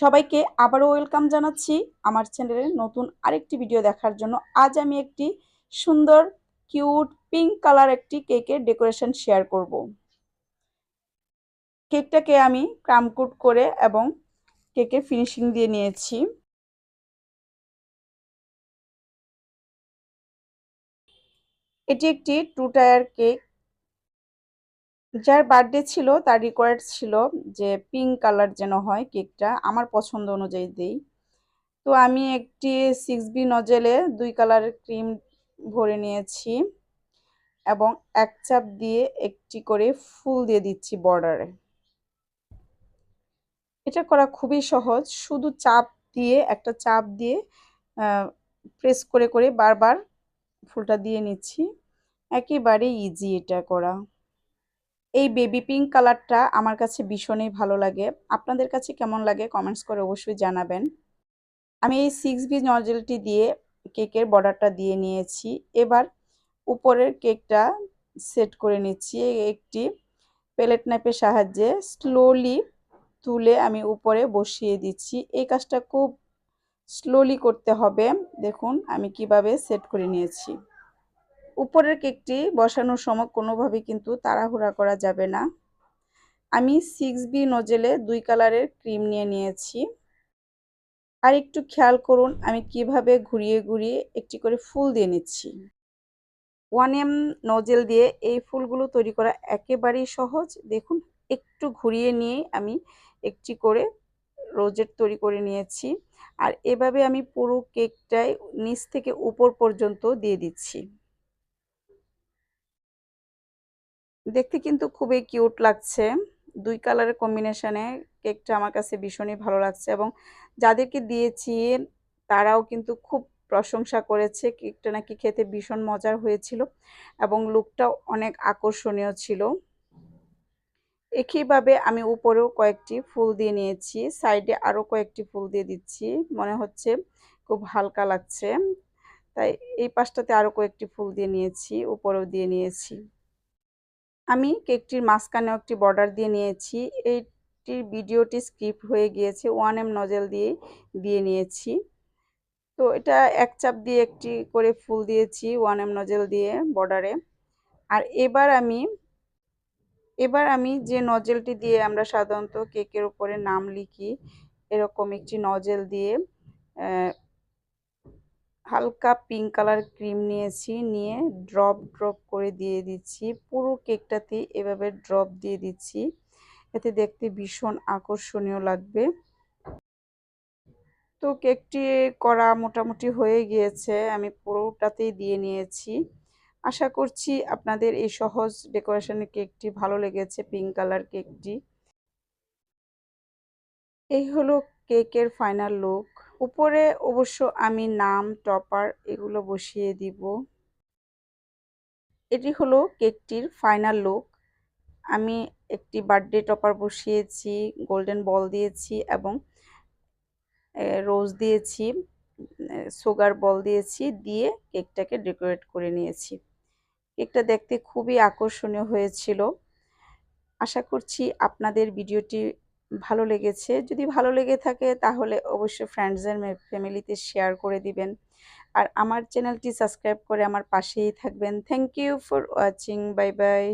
সবাইকে আবারও ওয়েলকাম জানাচ্ছি আমার চ্যানেলের নতুন আরেকটি ভিডিও দেখার জন্য। আজ আমি একটি সুন্দর কিউট পিঙ্ক কালার একটি কেকের ডেকোরেশন শেয়ার করব। কেকটাকে আমি ক্রামকুট করে এবং কেকের ফিনিশিং দিয়ে নিয়েছি। এটি একটি টু টায়ার কেক যার বার্থডে ছিল, তার রিকোয়ার্ড ছিল যে পিঙ্ক কালার যেন হয় কেকটা আমার পছন্দ অনুযায়ী দেই। তো আমি একটি সিক্স বি নজেলে দুই কালারের ক্রিম ভরে নিয়েছি এবং এক চাপ দিয়ে একটি করে ফুল দিয়ে দিচ্ছি বর্ডারে এটা করা খুবই সহজ, শুধু চাপ দিয়ে, একটা চাপ দিয়ে প্রেস করে করে বারবার ফুলটা দিয়ে নিচ্ছি। একেবারে ইজি এটা করা। এই বেবি পিঙ্ক কালারটা আমার কাছে ভীষণই ভালো লাগে। আপনাদের কাছে কেমন লাগে কমেন্টস করে অবশ্যই জানাবেন। আমি এই সিক্স বি নজেলটি দিয়ে কেকের বর্ডারটা দিয়ে নিয়েছি। এবার উপরের কেকটা সেট করে নিচ্ছি। একটি প্লেট নাইপের সাহায্যে স্লোলি তুলে আমি উপরে বসিয়ে দিচ্ছি। এই কাজটা খুব স্লোলি করতে হবে। দেখুন আমি কীভাবে সেট করে নিয়েছি। উপরের কেকটি বসানোর সময় কোনোভাবে কিন্তু তাড়াহুড়া করা যাবে না। আমি সিক্স বি নজেলে দুই কালারের ক্রিম নিয়ে নিয়েছি। আর একটু খেয়াল করুন, আমি কীভাবে ঘুরিয়ে ঘুরিয়ে একটি করে ফুল দিয়ে নিচ্ছি। ওয়ান এম নজেল দিয়ে এই ফুলগুলো তৈরি করা একেবারেই সহজ। দেখুন, একটু ঘুরিয়ে নিয়ে আমি একটি করে রোজেট তৈরি করে নিয়েছি। আর এভাবে আমি পুরো কেকটাই নিচ থেকে উপর পর্যন্ত দিয়ে দিচ্ছি। দেখতে কিন্তু খুবই কিউট লাগছে। দুই কালারের কম্বিনেশানে কেকটা আমার কাছে ভীষণই ভালো লাগছে এবং যাদেরকে দিয়েছি তারাও কিন্তু খুব প্রশংসা করেছে। কেকটা নাকি খেতে ভীষণ মজার হয়েছিল এবং লুকটাও অনেক আকর্ষণীয় ছিল। একইভাবে আমি উপরেও কয়েকটি ফুল দিয়ে নিয়েছি, সাইডে আরও কয়েকটি ফুল দিয়ে দিচ্ছি। মনে হচ্ছে খুব হালকা লাগছে। তাই এই পাশটাতে আরও কয়েকটি ফুল দিয়ে নিয়েছি, উপরেও দিয়ে নিয়েছি। আমি কেকটির মাঝখানেও একটি বর্ডার দিয়ে নিয়েছি। এইটির ভিডিওটি স্ক্রিপ্ট হয়ে গিয়েছে। ওয়ান এম নজেল দিয়ে দিয়ে নিয়েছি। তো এটা এক চাপ দিয়ে একটি করে ফুল দিয়েছি ওয়ান এম নজেল দিয়ে বর্ডারে আর এবার আমি এবার আমি যে নজেলটি দিয়ে আমরা সাধারণত কেকের উপরে নাম লিখি, এরকম একটি নজেল দিয়ে হালকা পিঙ্ক কালার ক্রিম নিয়েছি, নিয়ে ড্রপ ড্রপ করে দিয়ে দিচ্ছি। পুরো কেকটাতে এভাবে ড্রপ দিয়ে দিচ্ছি। এতে দেখতে ভীষণ আকর্ষণীয় লাগবে। তো কেকটি করা মোটামুটি হয়ে গিয়েছে। আমি পুরোটাতেই দিয়ে নিয়েছি। আশা করছি আপনাদের এই সহজ ডেকোরেশনের কেকটি ভালো লেগেছে পিঙ্ক কালার কেকটি এই হলো কেকের ফাইনাল লুক উপরে অবশ্য আমি নাম, টপার এগুলো বসিয়ে দিব। এটি হলো কেকটির ফাইনাল লুক আমি একটি বার্থডে টপার বসিয়েছি গোল্ডেন বল দিয়েছি এবং রোজ দিয়েছি সুগার বল দিয়েছি, দিয়ে কেকটাকে ডেকোরেট করে নিয়েছি। কেকটা দেখতে খুবই আকর্ষণীয় হয়েছিল। আশা করছি আপনাদের ভিডিওটি ভালো লেগেছে। যদি ভালো লেগে থাকে তাহলে অবশ্যই ফ্রেন্ডসের ফ্যামিলিতে শেয়ার করে দিবেন। আর আমার চ্যানেলটি সাবস্ক্রাইব করে আমার পাশেই থাকবেন। Thank you for watching bye bye